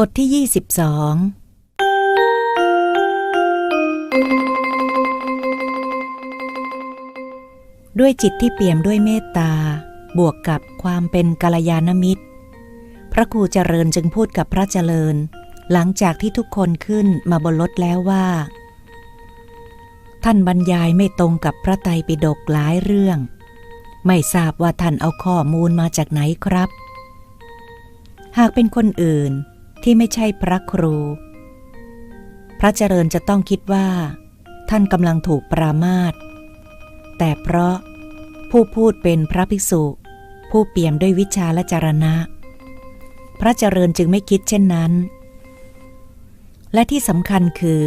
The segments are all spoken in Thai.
บทที่ 22 ด้วยจิตที่เปี่ยมด้วยเมตตา บวกกับความเป็นกัลยาณมิตร พระครูเจริญจึงพูดกับพระเจริญ หลังจากที่ทุกคนขึ้นมาบนรถแล้วว่า ท่านบรรยายไม่ตรงกับพระไตรปิฎกหลายเรื่อง ไม่ทราบว่าท่านเอาข้อมูลมาจากไหนครับ หากเป็นคนอื่น ที่ไม่ใช่พระครู พระเจริญจะต้องคิดว่า ท่านกำลังถูกปรามาสแต่เพราะผู้พูดเป็นพระภิกษุ ผู้เปี่ยมด้วยวิชาและจารณะ พระเจริญจึงไม่คิดเช่นนั้น และที่สำคัญคือ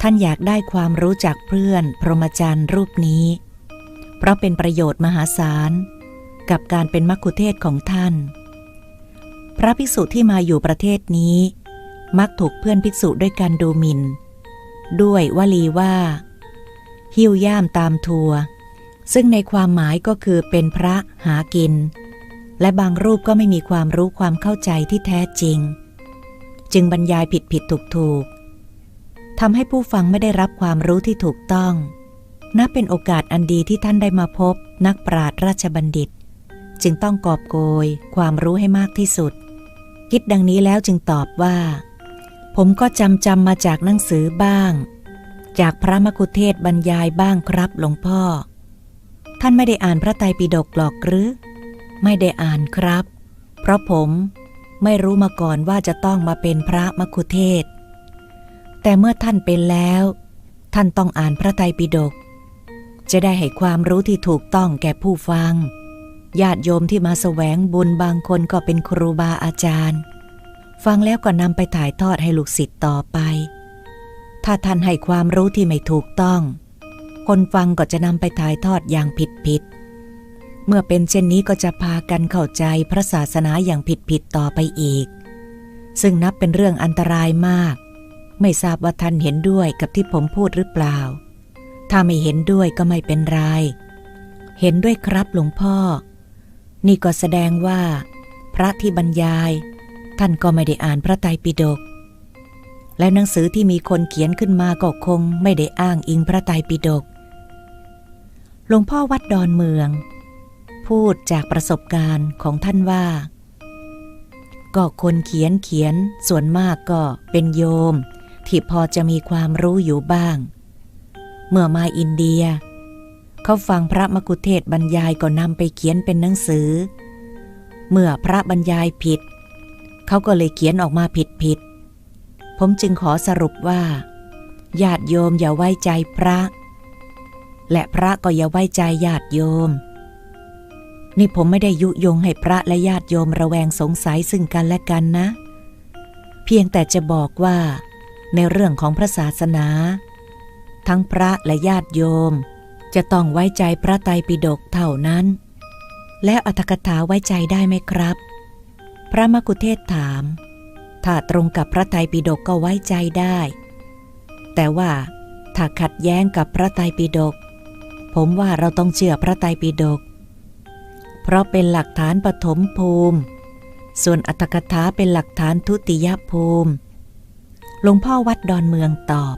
ท่านอยากได้ความรู้จากเพื่อนพรหมจรรย์รูปนี้ เพราะเป็นประโยชน์มหาศาลกับการเป็นมัคคุเทศของท่าน พระภิกษุที่มาอยู่ประเทศนี้ มักถูกเพื่อนภิกษุด้วยการดูหมิน่น ด้วยวลีว่า หิ้วย่ามตามทัว ซึ่งในความหมายก็คือเป็นพระหากิน และบางรูปก็ไม่มีความรู้ความเข้าใจที่แท้จริง จึงบรรยายผิดผิดถูกถูกทำให้ผู้ฟังไม่ได้รับความรู้ที่ถูกต้อง นับเป็นโอกาสอันดีที่ท่านได้มาพบนักปราชญ์ราชบัณฑิต จึงต้องกอบโกยความรู้ให้มากที่สุด คิดดังนี้แล้วจึงตอบว่า ผมก็จำจำมาจากหนังสือบ้าง จากพระมกุเทศบรรยายบ้างครับหลวงพ่อ ท่านไม่ได้อ่านพระไตรปิฎกหรอกหรือ ไม่ได้อ่านครับ เพราะผมไม่รู้มาก่อนว่าจะต้องมาเป็นพระมกุเทศ แต่เมื่อท่านเป็นแล้ว ท่านต้องอ่านพระไตรปิฎกจะได้ให้ความรู้ที่ถูกต้องแก่ผู้ฟัง ญาติโยมที่มาแสวงบุญบางคนก็เป็นครูบาอาจารย์ ฟังแล้วก็นำไปถ่ายทอดให้ลูกศิษย์ต่อไป ถ้าท่านให้ความรู้ที่ไม่ถูกต้อง คนฟังก็จะนำไปถ่ายทอดอย่างผิดผิด เมื่อเป็นเช่นนี้ก็จะพากันเข้าใจพระศาสนาอย่างผิดผิดต่อไปอีก ซึ่งนับเป็นเรื่องอันตรายมาก ไม่ทราบว่าท่านเห็นด้วยกับที่ผมพูดหรือเปล่า ถ้าไม่เห็นด้วยก็ไม่เป็นไร เห็นด้วยครับหลวงพ่อ นี่ก็แสดงว่า พระที่บรรยาย ท่านก็ไม่ได้อ่านพระไตรปิฎกและหนังสือที่มีคนเขียนขึ้นมาก็คงไม่ได้อ้างอิงพระไตรปิฎกหลวงพ่อวัดดอนเมือง พูดจากประสบการณ์ของท่านว่า ก็คนเขียนเขียนส่วนมากก็เป็นโยม ที่พอจะมีความรู้อยู่บ้าง เมื่อมาอินเดีย เขาฟังพระมกุเทศบรรยายก็นำไปเขียนเป็นหนังสือ เมื่อพระบรรยายผิด เขาก็เลยเขียนออกมาผิดผิด ผมจึงขอสรุปว่าญาติโยมอย่าไว้ใจพระ และพระก็อย่าไว้ใจญาติโยม นี่ผมไม่ได้ยุยงให้พระและญาติโยมระแวงสงสัยซึ่งกันและกันนะ เพียงแต่จะบอกว่า ในเรื่องของพระศาสนา ทั้งพระและญาติโยม จะต้องไว้ใจพระไตรปิฎกเท่านั้น แล้วอัตถกถาไว้ใจได้ไหมครับ พระมกุเทศถาม ถ้าตรงกับพระไตรปิฎกก็ไว้ใจได้ แต่ว่าถ้าขัดแย้งกับพระไตรปิฎกผมว่าเราต้องเชื่อพระไตรปิฎกเพราะเป็นหลักฐานปฐมภูมิ ส่วนอัตถกถาเป็นหลักฐานทุติยภูมิ หลวงพ่อวัดดอนเมืองตอบ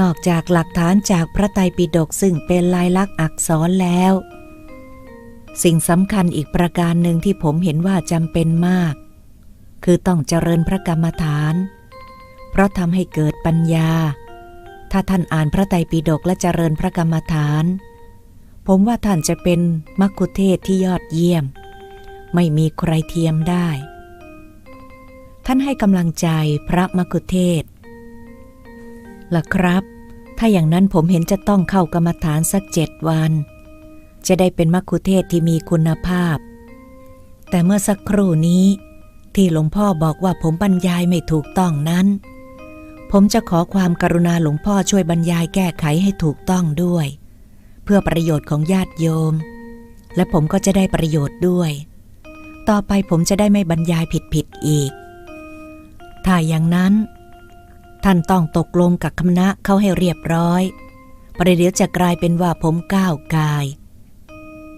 นอกจากหลักฐานจากพระไตรปิฎกซึ่งเป็นลายลักษณ์อักษรแล้ว สิ่งสำคัญอีกประการหนึ่งที่ผมเห็นว่าจำเป็นมาก คือต้องเจริญพระกรรมฐาน เพราะทำให้เกิดปัญญา ถ้าท่านอ่านพระไตรปิฎกและเจริญพระกรรมฐาน ผมว่าท่านจะเป็นมัคคุเทศที่ยอดเยี่ยม ไม่มีใครเทียมได้ ท่านให้กำลังใจพระมัคคุเทศ ล่ะครับ ถ้าอย่างนั้นผมเห็นจะต้องเข้ากรรมฐานสักเจ็ดวัน จะได้เป็นมัคคุเทศที่มีคุณภาพ แต่เมื่อสักครู่นี้ ที่หลวงพ่อบอกว่าผมบรรยายไม่ถูกต้องนั้น ผมจะขอความกรุณาหลวงพ่อช่วยบรรยายแก้ไขให้ถูกต้องด้วย เพื่อประโยชน์ของญาติโยม และผมก็จะได้ประโยชน์ด้วย ต่อไปผมจะได้ไม่บรรยายผิดๆอีก ถ้าอย่างนั้น ท่านต้องตกลงกับคณะเขาให้เรียบร้อยประเดี๋ยวจะกลายเป็นว่าผมก้าวกาย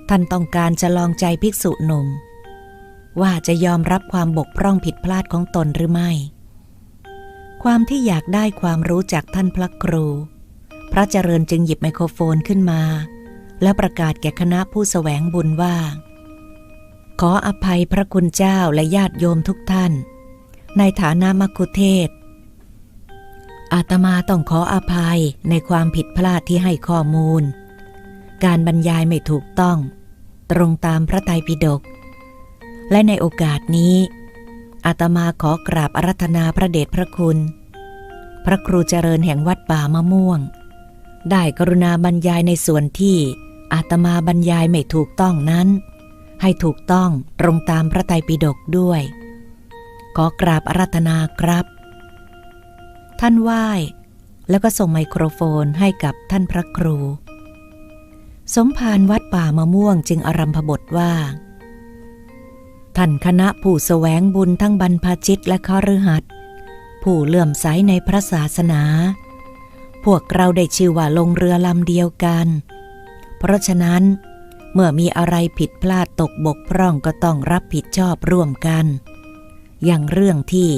ท่านต้องการจะลองใจภิกษุหนุ่ม ว่าจะยอมรับความบกพร่องผิดพลาดของตนหรือไม่ ความที่อยากได้ความรู้จากท่านพระครู พระเจริญจึงหยิบไมโครโฟนขึ้นมา และประกาศแก่คณะผู้สแสวงบุญว่า ขออภัยพระคุณเจ้าและญาติโยมทุกท่าน ในฐานะมักคุเทศ อาตมาต้องขออภัยในความผิดพลาดที่ให้ข้อมูล การบรรยายไม่ถูกต้อง ตรงตามพระไตรปิฎกและในโอกาสนี้ อาตมาขอกราบอารัธนาพระเดชพระคุณ พระครูเจริญแห่งวัดป่ามะม่วง ได้กรุณาบรรยายในส่วนที่อาตมาบรรยายไม่ถูกต้องนั้น ให้ถูกต้องตรงตามพระไตรปิฎกด้วย ขอกราบอารัธนาครับ ท่านไหว้ แล้วก็ส่งไมโครโฟนให้กับท่านพระครู สมภารวัดป่ามะม่วงจึงอารัมพบทว่า ท่านคณะผู้สแสวงบุญทั้งบรรพชิตและคฤหัสผู้เลื่อมใสในพระศาสนา พวกเราได้ชื่อว่าลงเรือลำเดียวกัน เพราะฉะนั้น เมื่อมีอะไรผิดพลาดตกบกพร่องก็ต้องรับผิดชอบร่วมกัน อย่างเรื่องที่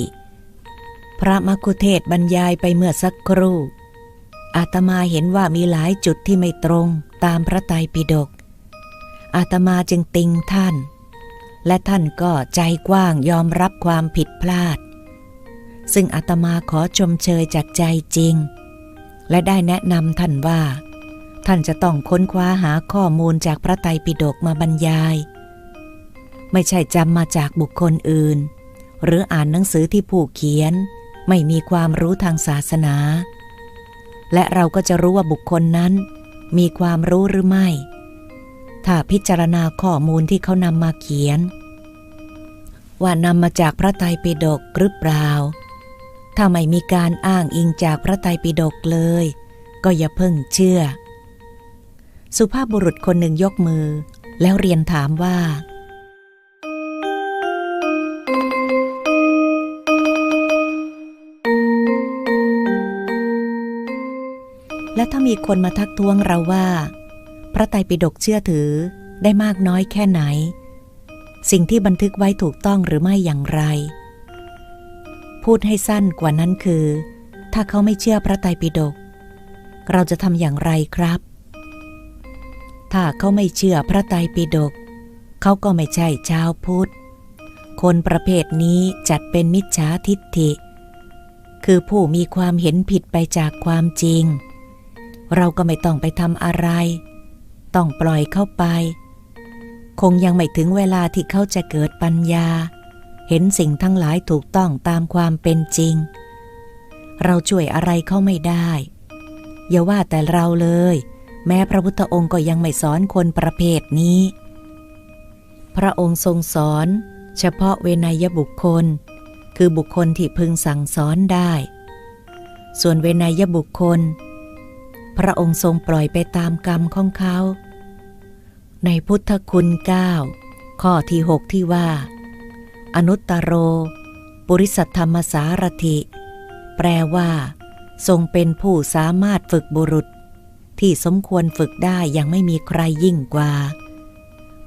พระมคุเทศบรรยายไปเมื่อสักครู่ อาตมาเห็นว่ามีหลายจุดที่ไม่ตรงตามพระไตรปิฎก อาตมาจึงติงท่าน และท่านก็ใจกว้างยอมรับความผิดพลาด ซึ่งอาตมาขอชมเชยจากใจจริง และได้แนะนำท่านว่า ท่านจะต้องค้นคว้าหาข้อมูลจากพระไตรปิฎกมาบรรยาย ไม่ใช่จำมาจากบุคคลอื่น หรืออ่านหนังสือที่ผู้เขียน ไม่มีความรู้ทางศาสนา และเราก็จะรู้ว่าบุคคลนั้นมีความรู้หรือไม่ ถ้าพิจารณาข้อมูลที่เขานำมาเขียน ว่านำมาจากพระไตรปิฎกหรือเปล่า ถ้าไม่มีการอ้างอิงจากพระไตรปิฎกเลย ก็อย่าเพิ่งเชื่อ สุภาพบุรุษคนหนึ่งยกมือ แล้วเรียนถามว่า และถ้ามีคนมาทักท้วงเราว่า พระไตรปิฎกเชื่อถือได้มากน้อยแค่ไหน สิ่งที่บันทึกไว้ถูกต้องหรือไม่อย่างไร พูดให้สั้นกว่านั้นคือ ถ้าเขาไม่เชื่อพระไตรปิฎกเราจะทำอย่างไรครับ ถ้าเขาไม่เชื่อพระไตรปิฎกเขาก็ไม่ใช่ชาวพุทธ คนประเภทนี้จัดเป็นมิจฉาทิฏฐิ คือผู้มีความเห็นผิดไปจากความจริง เราก็ไม่ต้องไปทำอะไร ต้องปล่อยเข้าไป คงยังไม่ถึงเวลาที่เขาจะเกิดปัญญา เห็นสิ่งทั้งหลายถูกต้องตามความเป็นจริง เราช่วยอะไรเขาไม่ได้ อย่าว่าแต่เราเลย แม้พระพุทธองค์ก็ยังไม่สอนคนประเภทนี้ พระองค์ทรงสอน เฉพาะเวนยบุคคล คือบุคคลที่พึงสั่งสอนได้ ส่วนเวนยบุคคล พระองค์ทรงปล่อยไปตามกรรมของเขา ในพุทธคุณเก้าข้อที่หกที่ว่า อนุตตโร ปุริสัทธรรมสารถิ แปลว่า ทรงเป็นผู้สามารถฝึกบุรุษ ที่สมควรฝึกได้ยังไม่มีใครยิ่งกว่า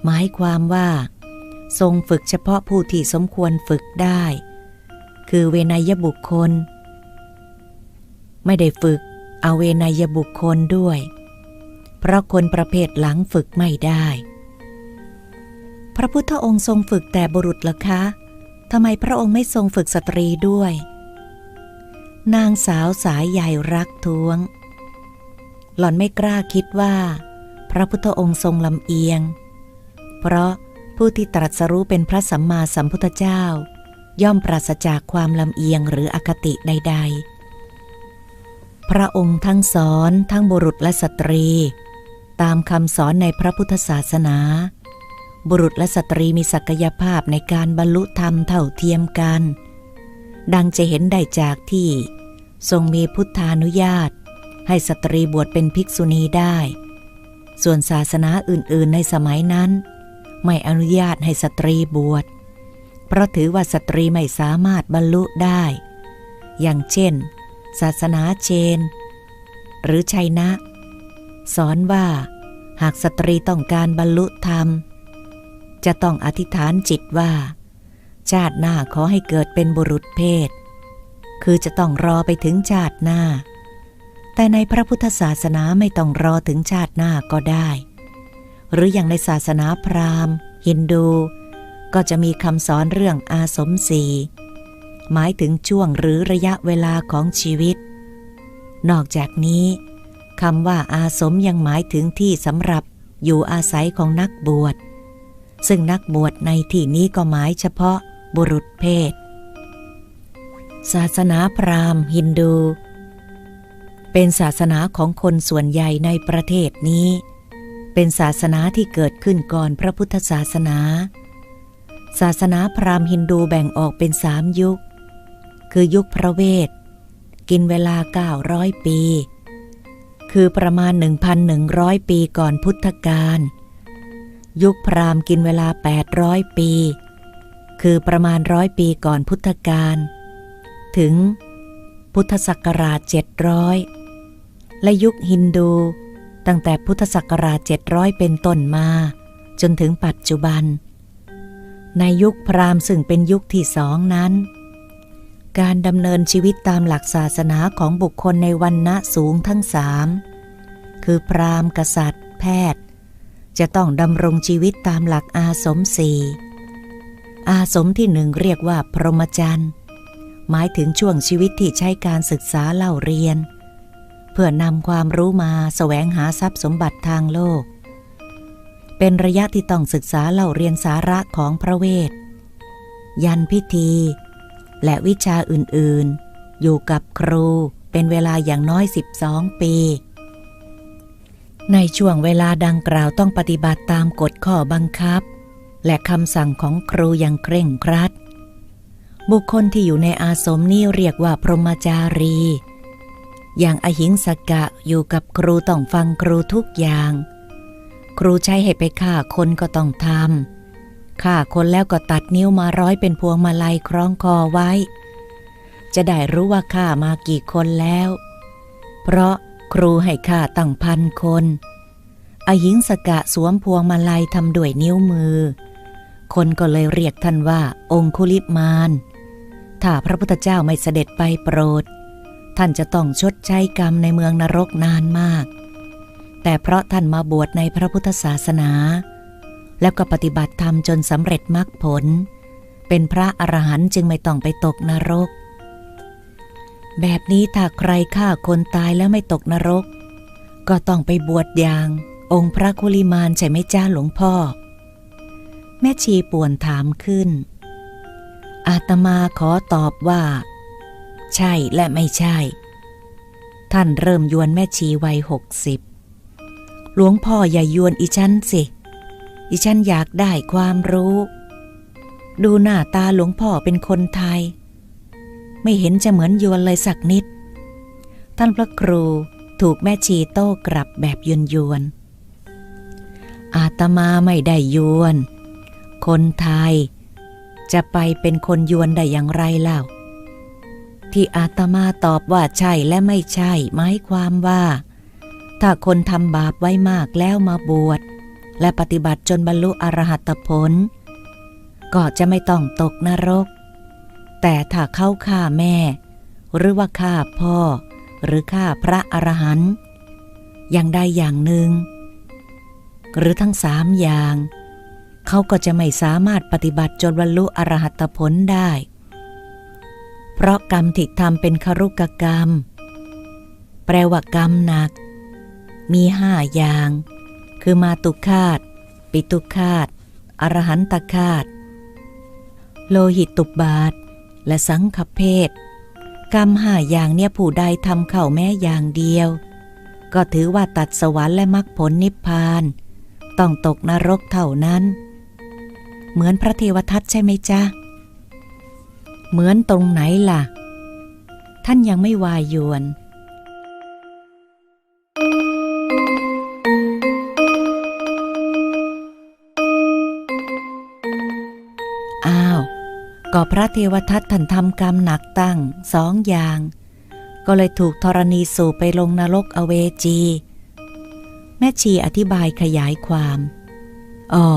หมายความว่า ทรงฝึกเฉพาะผู้ที่สมควรฝึกได้ คือเวนยบุคคล ไม่ได้ฝึก อาเวนยบุคคลด้วย เพราะคนประเภทหลังฝึกไม่ได้ พระพุทธองค์ทรงฝึกแต่บุรุษล่ะคะทำไมพระองค์ไม่ทรงฝึกสตรีด้วย นางสาวสายใหญ่รักท้วง หล่อนไม่กล้าคิดว่า พระพุทธองค์ทรงลำเอียง เพราะผู้ที่ตรัสรู้เป็นพระสัมมาสัมพุทธเจ้า ย่อมปราศจากความลำเอียงหรืออคติใด ๆ พระองค์ทั้งสอนทั้งบุรุษและสตรี ตามคำสอนในพระพุทธศาสนา บุรุษและสตรีมีศักยภาพในการบรรลุธรรมเท่าเทียมกัน ดังจะเห็นได้จากที่ ทรงมีพุทธานุญาต ให้สตรีบวชเป็นภิกษุณีได้ ส่วนศาสนาอื่นๆ ในสมัยนั้น ไม่อนุญาตให้สตรีบวช เพราะถือว่าสตรีไม่สามารถบรรลุได้ อย่างเช่น ศาสนาเชน หรือชัยนะ สอนว่าหากสตรีต้องการบรรลุธรรม จะต้องอธิษฐานจิตว่า ชาติหน้าขอให้เกิดเป็นบุรุษเพศ คือจะต้องรอไปถึงชาติหน้า แต่ในพระพุทธศาสนาไม่ต้องรอถึงชาติหน้าก็ได้ หรืออย่างในศาสนาพราหมณ์ ฮินดู ก็จะมีคำสอนเรื่องอาสมสี หมายถึงช่วงหรือระยะเวลาของชีวิต นอกจากนี้คำว่าอาสมยังหมายถึงที่สำหรับอยู่อาศัยของนักบวช ซึ่งนักบวชในที่นี้ก็หมายเฉพาะบุรุษเพศ ศาสนาพราหมณ์ฮินดู เป็นศาสนาของคนส่วนใหญ่ในประเทศนี้ เป็นศาสนาที่เกิดขึ้นก่อนพระพุทธศาสนา ศาสนาพราหมณ์ฮินดูแบ่งออกเป็นสามยุค คือยุคพระเวท กินเวลา 900 ปี คือประมาณ 1,100 ปีก่อนพุทธกาลยุคพราหมณ์กินเวลา 800 ปี คือประมาณร้อยปีก่อนพุทธกาลถึงพุทธศักราช 700 และยุคฮินดูตั้งแต่พุทธศักราช 700 เป็นต้นมา จนถึงปัจจุบัน ในยุคพราหมณ์ซึ่งเป็นยุคที่สองนั้น การดำเนินชีวิตตามหลักศาสนาของบุคคลในวันณะสูงทั้งสามคือพราหมณ์กษัตริย์ แพทย์ จะต้องดำรงชีวิตตามหลักอาสมสี่อาสมที่หนึ่งเรียกว่าพรหมจรรย์หมายถึงช่วงชีวิตที่ใช้การศึกษาเล่าเรียน เพื่อนำความรู้มาแสวงหาทรัพย์สมบัติทางโลก เป็นระยะที่ต้องศึกษาเล่าเรียนสาระของพระเวท ยันพิธี และวิชาอื่นๆ อยู่กับครูเป็นเวลาอย่างน้อย 12 ปี ในช่วงเวลาดังกล่าวต้องปฏิบัติตามกฎข้อบังคับ และคำสั่งของครูอย่างเคร่งครัด บุคคลที่อยู่ในอาสมนี้เรียกว่าพรหมจารี อย่างอหิงสกะอยู่กับครูต้องฟังครูทุกอย่าง ครูใช้ให้ไปฆ่าคนก็ต้องทำ ฆ่าคนแล้วก็ตัดนิ้วมาร้อยเป็นพวงมาลัยคล้องคอไว้ จะได้รู้ว่าฆ่ามากี่คนแล้ว เพราะครูให้ฆ่าตั้งพันคนอหิงสกะสวมพวงมาลัยทำด้วยนิ้วมือ คนก็เลยเรียกท่านว่าองคุลิมาน ถ้าพระพุทธเจ้าไม่เสด็จไปโปรด ท่านจะต้องชดใช้กรรมในเมืองนรกนานมาก แต่เพราะท่านมาบวชในพระพุทธศาสนา แล้วก็ปฏิบัติธรรมจนสำเร็จมรรคผล เป็นพระอรหันต์จึงไม่ต้องไปตกนรก แบบนี้ถ้าใครฆ่าคนตายแล้วไม่ตกนรก ก็ต้องไปบวชอย่าง องค์พระคุลิมานใช่ไหมจ้าหลวงพ่อ แม่ชีป่วนถามขึ้น อาตมาขอตอบว่า ใช่และไม่ใช่ ท่านเริ่มยวนแม่ชีวัยหกสิบหลวงพ่ออย่ายวนอีฉันสิ อีฉันอยากได้ความรู้ ดูหน้าตาหลวงพ่อเป็นคนไทย ไม่เห็นจะเหมือนยวนเลยสักนิด ท่านพระครูถูกแม่ชีโต้กลับแบบยวนยวน อาตมาไม่ได้ยวน คนไทย จะไปเป็นคนยวนได้อย่างไรเล่า ที่อาตมาตอบว่าใช่และไม่ใช่หมายความว่า ถ้าคนทำบาปไว้มากแล้วมาบวช และปฏิบัติจนบรรลุอรหัตผล ก็จะไม่ต้องตกนรก แต่ถ้าเข้าฆ่าแม่ หรือว่าฆ่าพ่อ หรือฆ่าพระอรหันต์อย่างใดอย่างหนึ่ง หรือทั้งสามอย่าง เขาก็จะไม่สามารถปฏิบัติจนบรรลุอรหัตผลได้ เพราะกรรมที่ทำเป็นครุกกรรม แปลว่ากรรมหนัก มีห้าอย่าง คือมาตุคาตปิตุคาตอรหันตคาตโลหิตตุบาท และสังฆเพศกรรมห้าอย่างเนี่ยผู้ใดทำเข่าแม้อย่างเดียว ก็ถือว่าตัดสวรรค์และมรรคผลนิพพาน ต้องตกนรกเท่านั้น เหมือนพระเทวทัตใช่ไหมจ๊ะ เหมือนตรงไหนล่ะ ท่านยังไม่วายยวน ก็พระเทวทัตท่านทำกรรมหนักตั้งสองอย่าง ก็เลยถูกธรณีสูบไปลงนรกอเวจี แม่ชีอธิบายขยายความอ๋อ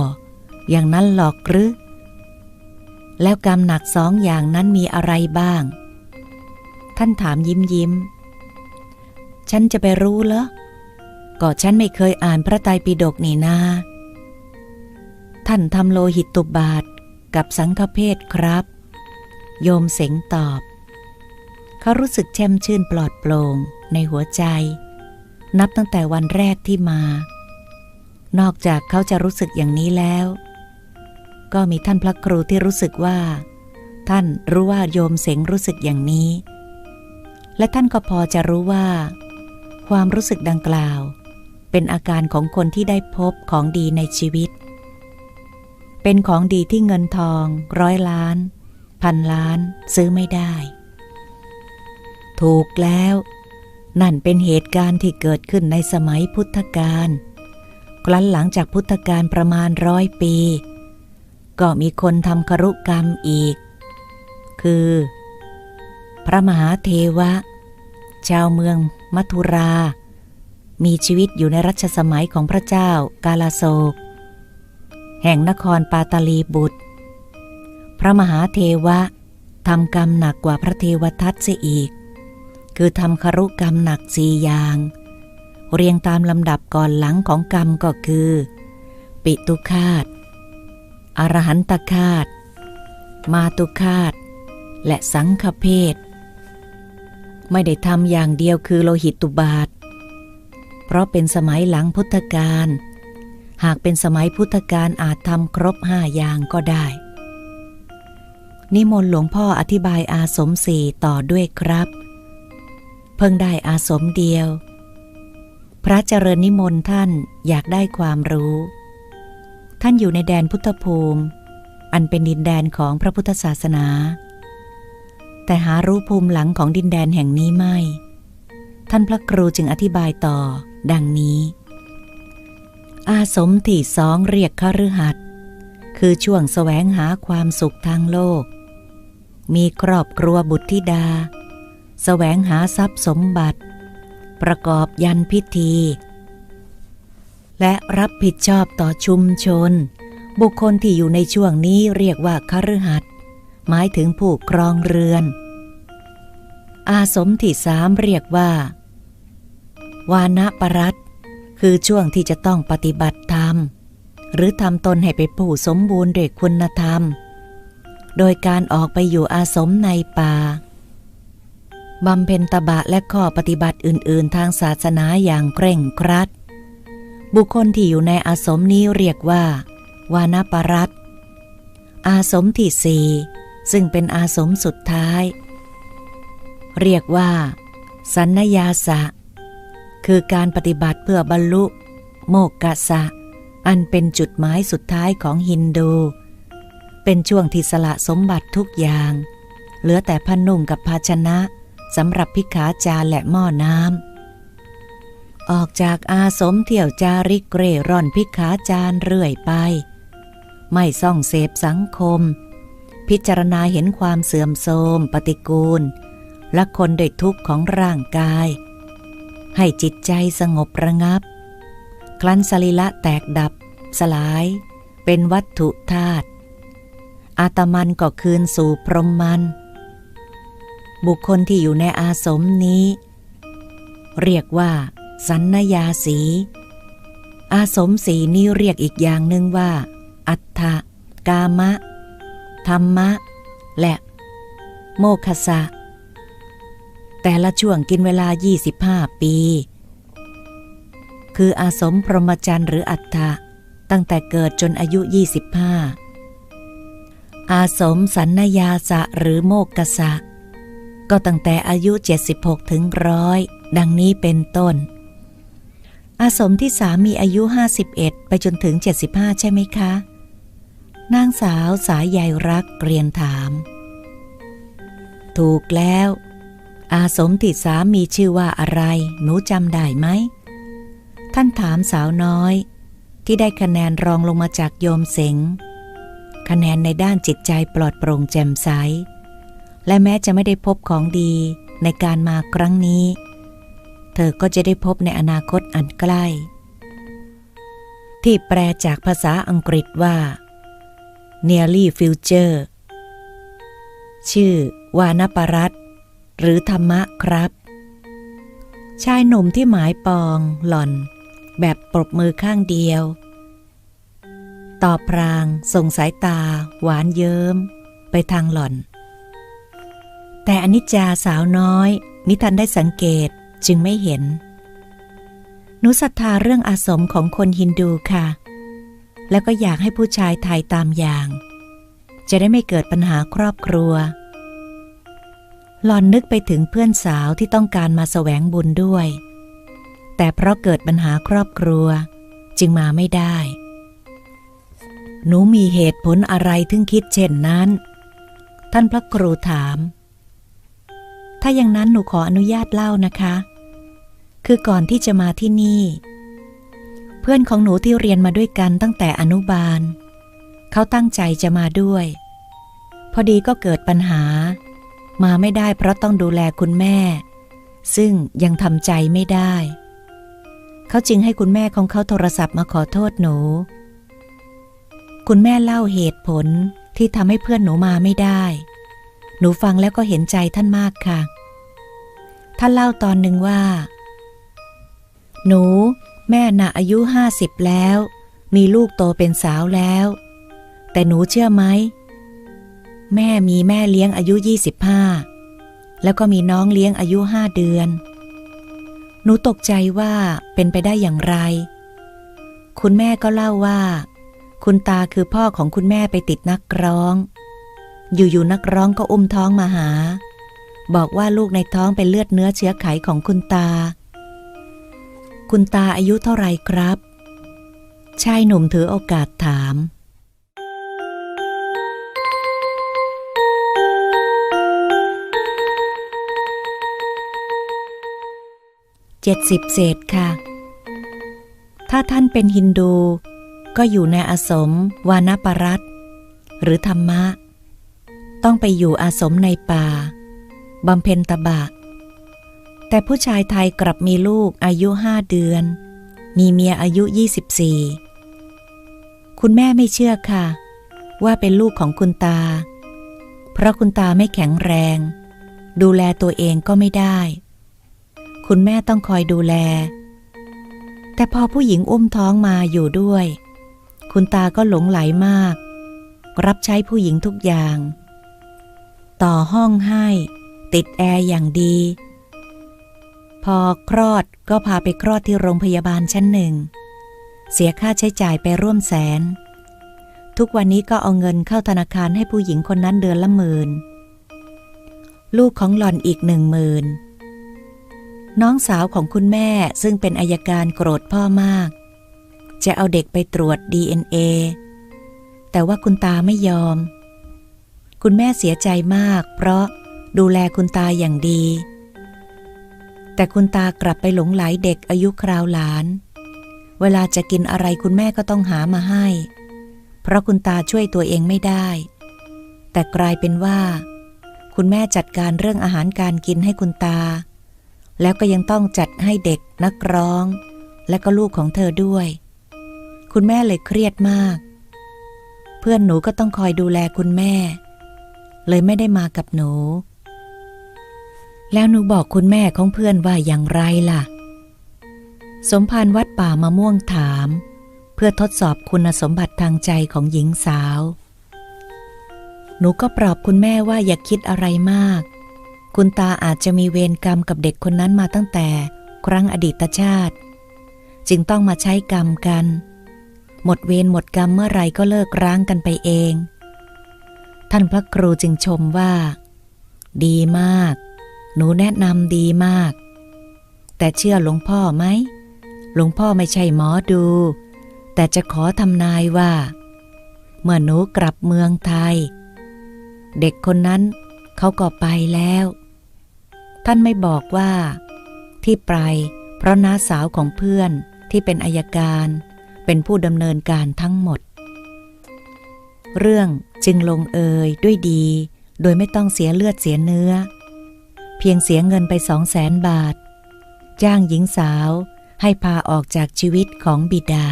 อย่างนั้นหรอกหรือ แล้วกรรมหนักสองอย่างนั้นมีอะไรบ้าง ท่านถามยิ้มยิ้ม ฉันจะไปรู้เหรอ ก็ฉันไม่เคยอ่านพระไตรปิฎกนี่นา ท่านทำโลหิตตุบาท กับสังฆเพศครับ โยมเสงตอบ เขารู้สึกแช่มชื่นปลอดโปร่งในหัวใจ นับตั้งแต่วันแรกที่มา นอกจากเขาจะรู้สึกอย่างนี้แล้ว ก็มีท่านพระครูที่รู้สึกว่า ท่านรู้ว่าโยมเสงรู้สึกอย่างนี้ และท่านก็พอจะรู้ว่า ความรู้สึกดังกล่าว เป็นอาการของคนที่ได้พบของดีในชีวิต เป็นของดีที่เงินทอง ร้อยล้าน พันล้านซื้อไม่ได้ ถูกแล้ว นั่นเป็นเหตุการณ์ที่เกิดขึ้นในสมัยพุทธกาลกลั้นหลังจากพุทธกาลประมาณร้อยปี ก็มีคนทำครุกรรมอีก คือ พระมหาเทวะ ชาวเมืองมัทุรา มีชีวิตอยู่ในรัชสมัยของพระเจ้ากาลาโศก แห่งนครปาตาลีบุตร พระมหาเทวะทำกรรมหนักกว่าพระเทวทัตเสียอีก คือทำครุกรรมหนักสี่อย่าง เรียงตามลำดับก่อนหลังของกรรมก็คือ ปิตุคาตอรหันตคาตมาตุคาตและสังฆเพศไม่ได้ทำอย่างเดียวคือโลหิตตุบาท เพราะเป็นสมัยหลังพุทธกาล หากเป็นสมัยพุทธกาลอาจทำครบห้าอย่างก็ได้ นิมนต์หลวงพ่ออธิบายอาสมสี่ต่อด้วยครับ เพิ่งได้อาสมเดียว พระเจริญนิมนต์ท่านอยากได้ความรู้ ท่านอยู่ในแดนพุทธภูมิ อันเป็นดินแดนของพระพุทธศาสนา แต่หารู้ภูมิหลังของดินแดนแห่งนี้ไม่ ท่านพระครูจึงอธิบายต่อ ดังนี้ อาสมที่สองเรียกคฤหัสถ์คือช่วงแสวงหาความสุขทางโลก มีครอบครัวบุตรธิดา แสวงหาทรัพย์สมบัติ ประกอบยันพิธี และรับผิดชอบต่อชุมชน บุคคลที่อยู่ในช่วงนี้เรียกว่าคฤหัสถ์หมายถึงผู้ครองเรือน อาสมที่สามเรียกว่า วานะปรัต คือช่วงที่จะต้องปฏิบัติธรรม หรือทำตนให้เป็นผู้สมบูรณ์ด้วยคุณธรรม โดยการออกไปอยู่อาสมในป่าบำเพ็ญตบะและข้อปฏิบัติอื่น ๆ ทางศาสนาอย่างเคร่งครัด บุคคลที่อยู่ในอาสมนี้เรียกว่า วานาปรัตอาสมที่สี่ซึ่งเป็นอาสมสุดท้าย เรียกว่า สันนยาสะ คือการปฏิบัติเพื่อบรรลุโมกกะสะ อันเป็นจุดหมายสุดท้ายของฮินดู เป็นช่วงที่สละสมบัติทุกอย่าง เหลือแต่ผ้านุ่งกับภาชนะสำหรับพิขาจารและหม้อน้ำ ออกจากอาสมเที่ยวจาริกเร่ร่อนพิขาจารเรื่อยไป ไม่ส่องเสพสังคม พิจารณาเห็นความเสื่อมโทรมปฏิกูล และคนด้วยทุกข์ของร่างกาย ให้จิตใจสงบระงับ คลั้นสลิละแตกดับ สลาย เป็นวัตถุธาตุอาตมันก็คืนสู่พรหมมัน บุคคลที่อยู่ในอาสมนี้ เรียกว่า สันนยาสี อาสมสีนี้เรียกอีกอย่างหนึ่งว่า อัฏฐกามะ ธรรมะ และ โมคสะ แต่ละช่วงกินเวลา 25 ปี คืออาสมพรหมจรรย์หรืออัฏฐะตั้งแต่เกิดจนอายุ 25 อาสมสันนยาสะหรือโมกกสะก็ตั้งแต่อายุ 76 ถึงร้อยดังนี้เป็นต้น อาสมที่สามีอายุ 51 ไปจนถึง 75 ใช่ไหมคะ นางสาวสายใยรักเรียนถาม ถูกแล้ว อาสมที่สามีชื่อว่าอะไร หนูจำได้ไหม ท่านถามสาวน้อย ที่ได้คะแนนรองลงมาจากโยมเสงคะแนนในด้านจิตใจปลอดโปร่งแจ่มใส และแม้จะไม่ได้พบของดีในการมาครั้งนี้ เธอก็จะได้พบในอนาคตอันใกล้ ที่แปลจากภาษาอังกฤษว่า nearly future ชื่อวานปรัต หรือธรรมะครับ ชายหนุ่มที่หมายปองหล่อน แบบปรบมือข้างเดียว ตอบพรางส่งสายตา หวานเยิ้ม ไปทางหล่อน แต่อนิจจาสาวน้อย มิทันได้สังเกตจึงไม่เห็น หนูศรัทธาเรื่องอาสมของคนฮินดูค่ะ แล้วก็อยากให้ผู้ชายไทยตามอย่าง จะได้ไม่เกิดปัญหาครอบครัว หลอนนึกไปถึงเพื่อนสาวที่ต้องการมาแสวงบุญด้วย แต่เพราะเกิดปัญหาครอบครัวจึงมาไม่ได้ หนูมีเหตุผลอะไรถึงคิดเช่นนั้น ท่านพระครูถาม ถ้าอย่างนั้นหนูขออนุญาตเล่านะคะ คือก่อนที่จะมาที่นี่ เพื่อนของหนูที่เรียนมาด้วยกันตั้งแต่อนุบาล เขาตั้งใจจะมาด้วย พอดีก็เกิดปัญหา มาไม่ได้เพราะต้องดูแลคุณแม่ ซึ่งยังทำใจไม่ได้ เขาจึงให้คุณแม่ของเขาโทรศัพท์มาขอโทษหนู คุณแม่เล่าเหตุผลที่ทำให้เพื่อนหนูมาไม่ได้ หนูฟังแล้วก็เห็นใจท่านมากค่ะ ท่านเล่าตอนหนึ่งว่า หนูแม่น่ะอายุห้าสิบแล้ว มีลูกโตเป็นสาวแล้ว แต่หนูเชื่อไหม แม่มีแม่เลี้ยงอายุยี่สิบห้าแล้วก็มีน้องเลี้ยงอายุห้าเดือน หนูตกใจว่าเป็นไปได้อย่างไร คุณแม่ก็เล่าว่า คุณตาคือพ่อของคุณแม่ไปติดนักร้อง อยู่ๆนักร้องก็อุ้มท้องมาหา บอกว่าลูกในท้องเป็นเลือดเนื้อเชื้อไขของคุณตา คุณตาอายุเท่าไรครับ ชายหนุ่มถือโอกาสถาม เจ็ดสิบเศษค่ะ ถ้าท่านเป็นฮินดู ก็อยู่ในอาสมวานปรัตหรือธรรมะ ต้องไปอยู่อาสมในป่าบำเพ็ญตบะ แต่ผู้ชายไทยกลับมีลูกอายุห้าเดือน มีเมียอายุ 24 คุณแม่ไม่เชื่อค่ะ ว่าเป็นลูกของคุณตา เพราะคุณตาไม่แข็งแรง ดูแลตัวเองก็ไม่ได้ คุณแม่ต้องคอยดูแล แต่พอผู้หญิงอุ้มท้องมาอยู่ด้วย คุณตาก็หลงไหลมาก รับใช้ผู้หญิงทุกอย่าง ต่อห้องให้ ติดแอร์อย่างดี พอคลอดก็พาไปคลอดที่โรงพยาบาลชั้นหนึ่ง เสียค่าใช้จ่ายไปร่วมแสน ทุกวันนี้ก็เอาเงินเข้าธนาคารให้ผู้หญิงคนนั้นเดือนละหมื่นลูกของหล่อนอีกหนึ่งหมื่น น้องสาวของคุณแม่ซึ่งเป็นอายการโกรธพ่อมาก จะเอาเด็กไปตรวจ DNA แต่ว่าคุณตาไม่ยอม คุณแม่เสียใจมาก เพราะดูแลคุณตาอย่างดี แต่คุณตากลับไปหลงไหลเด็กอายุคราวหลาน เวลาจะกินอะไรคุณแม่ก็ต้องหามาให้ เพราะคุณตาช่วยตัวเองไม่ได้ แต่กลายเป็นว่า คุณแม่จัดการเรื่องอาหารการกินให้คุณตา แล้วก็ยังต้องจัดให้เด็กนักร้อง และก็ลูกของเธอด้วย คุณแม่เลยเครียดมาก เพื่อนหนูก็ต้องคอยดูแลคุณแม่ เลยไม่ได้มากับหนู แล้วหนูบอกคุณแม่ของเพื่อนว่าอย่างไรล่ะ สมภารวัดป่ามะม่วงถาม เพื่อทดสอบคุณสมบัติทางใจของหญิงสาว หนูก็ปลอบคุณแม่ว่าอย่าคิดอะไรมาก คุณตาอาจจะมีเวรกรรมกับเด็กคนนั้นมาตั้งแต่ครั้งอดีตชาติ จึงต้องมาใช้กรรมกัน หมดเวรหมดกรรมเมื่อไรก็เลิกร้างกันไปเอง ท่านพระครูจึงชมว่า ดีมาก หนูแนะนำดีมาก แต่เชื่อหลวงพ่อไหมหลวงพ่อไม่ใช่หมอดู แต่จะขอทำนายว่า เมื่อหนูกลับเมืองไทย เด็กคนนั้นเขาก็ไปแล้ว ท่านไม่บอกว่า ที่ไป เพราะน้าสาวของเพื่อนที่เป็นอายการ เป็นผู้ดำเนินการทั้งหมด เรื่องจึงลงเอยด้วยดี โดยไม่ต้องเสียเลือดเสียเนื้อ เพียงเสียเงินไปสองแสนบาท จ้างหญิงสาวให้พาออกจากชีวิตของบิดา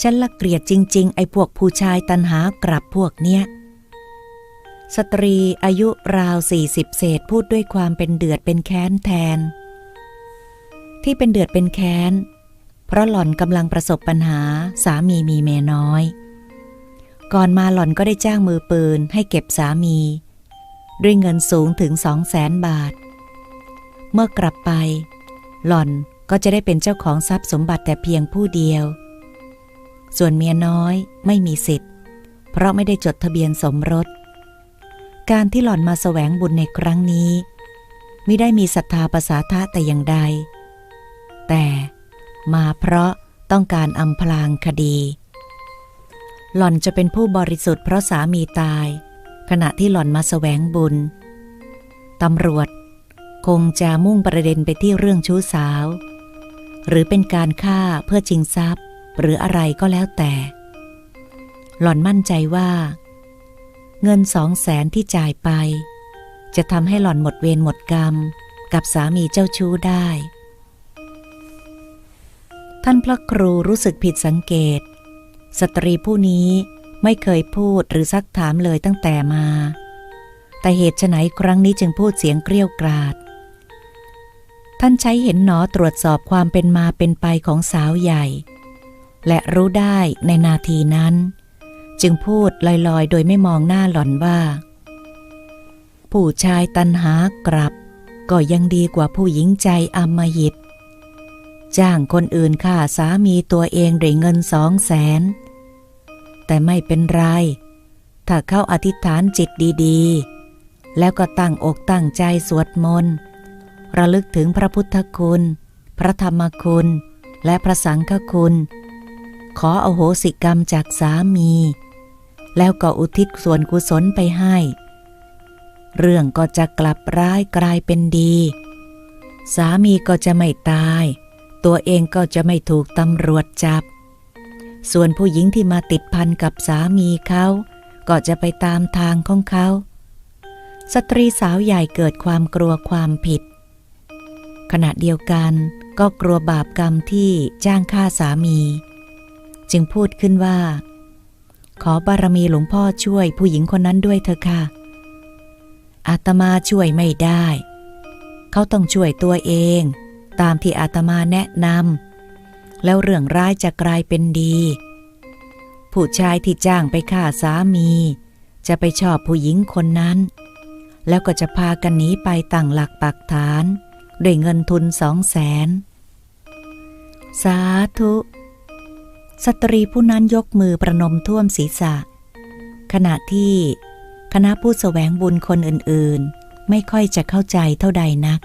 ฉันละเกลียดจริง ๆ ไอ้พวกผู้ชายตันหากลับพวกเนี้ย สตรีอายุราวสี่สิบเศษพูดด้วยความเป็นเดือดเป็นแค้นแทน ที่เป็นเดือดเป็นแค้น เพราะหล่อนกำลังประสบปัญหาสามีมีเมียน้อย ก่อนมาหล่อนก็ได้จ้างมือปืนให้เก็บสามี ด้วยเงินสูงถึงสองแสนบาท เมื่อกลับไป หล่อนก็จะได้เป็นเจ้าของทรัพย์สมบัติแต่เพียงผู้เดียว ส่วนเมียน้อยไม่มีสิทธิ์ เพราะไม่ได้จดทะเบียนสมรส การที่หล่อนมาแสวงบุญในครั้งนี้มิได้มีศรัทธาประสาทะแต่อย่างใด แต่มาเพราะต้องการอำพรางคดี หล่อนจะเป็นผู้บริสุทธิ์เพราะสามีตาย ขณะที่หล่อนมาแสวงบุญตำรวจ คงจะมุ่งประเด็นไปที่เรื่องชู้สาว หรือเป็นการฆ่าเพื่อชิงทรัพย์ หรืออะไรก็แล้วแต่ หล่อนมั่นใจว่า เงินสองแสนที่จ่ายไป จะทำให้หล่อนหมดเวรหมดกรรม กับสามีเจ้าชู้ได้ ท่านพระครูรู้สึกผิดสังเกต สตรีผู้นี้ไม่เคยพูดหรือซักถามเลยตั้งแต่มา แต่เหตุไฉนครั้งนี้จึงพูดเสียงเกรี้ยวกราด ท่านใช้เห็นหนอตรวจสอบความเป็นมาเป็นไปของสาวใหญ่ และรู้ได้ในนาทีนั้น จึงพูดลอยๆ โดยไม่มองหน้าหล่อนว่า ผู้ชายตันหากลับ ก็ยังดีกว่าผู้หญิงใจอมหิต จ้างคนอื่นฆ่าสามีตัวเองด้วยเงินสองแสน แต่ไม่เป็นไร ถ้าเข้าอธิษฐานจิตดีๆ แล้วก็ตั้งอกตั้งใจสวดมนต์ระลึกถึงพระพุทธคุณ พระธรรมคุณ และพระสังฆคุณ ขออโหสิกรรมจากสามี แล้วก็อุทิศส่วนกุศลไปให้ เรื่องก็จะกลับร้ายกลายเป็นดี สามีก็จะไม่ตาย ตัวเองก็จะไม่ถูกตำรวจจับ ส่วนผู้หญิงที่มาติดพันกับสามีเขาก็จะไปตามทางของเขา สตรีสาวใหญ่เกิดความกลัวความผิด ขณะเดียวกันก็กลัวบาปกรรมที่จ้างฆ่าสามี จึงพูดขึ้นว่า ขอบารมีหลวงพ่อช่วยผู้หญิงคนนั้นด้วยเถอะค่ะ อาตมาช่วยไม่ได้ เขาต้องช่วยตัวเอง ตามที่อาตมาแนะนำแล้วเรื่องร้ายจะกลายเป็นดี ผู้ชายที่จ้างไปฆ่าสามี จะไปชอบผู้หญิงคนนั้น แล้วก็จะพากันหนีไปตั้งหลักปักฐาน ด้วยเงินทุนสองแสนสาธุ สตรีผู้นั้นยกมือประนมท่วมศีรษะ ขณะที่คณะผู้แสวงบุญคนอื่นๆ ไม่ค่อยจะเข้าใจเท่าใดนัก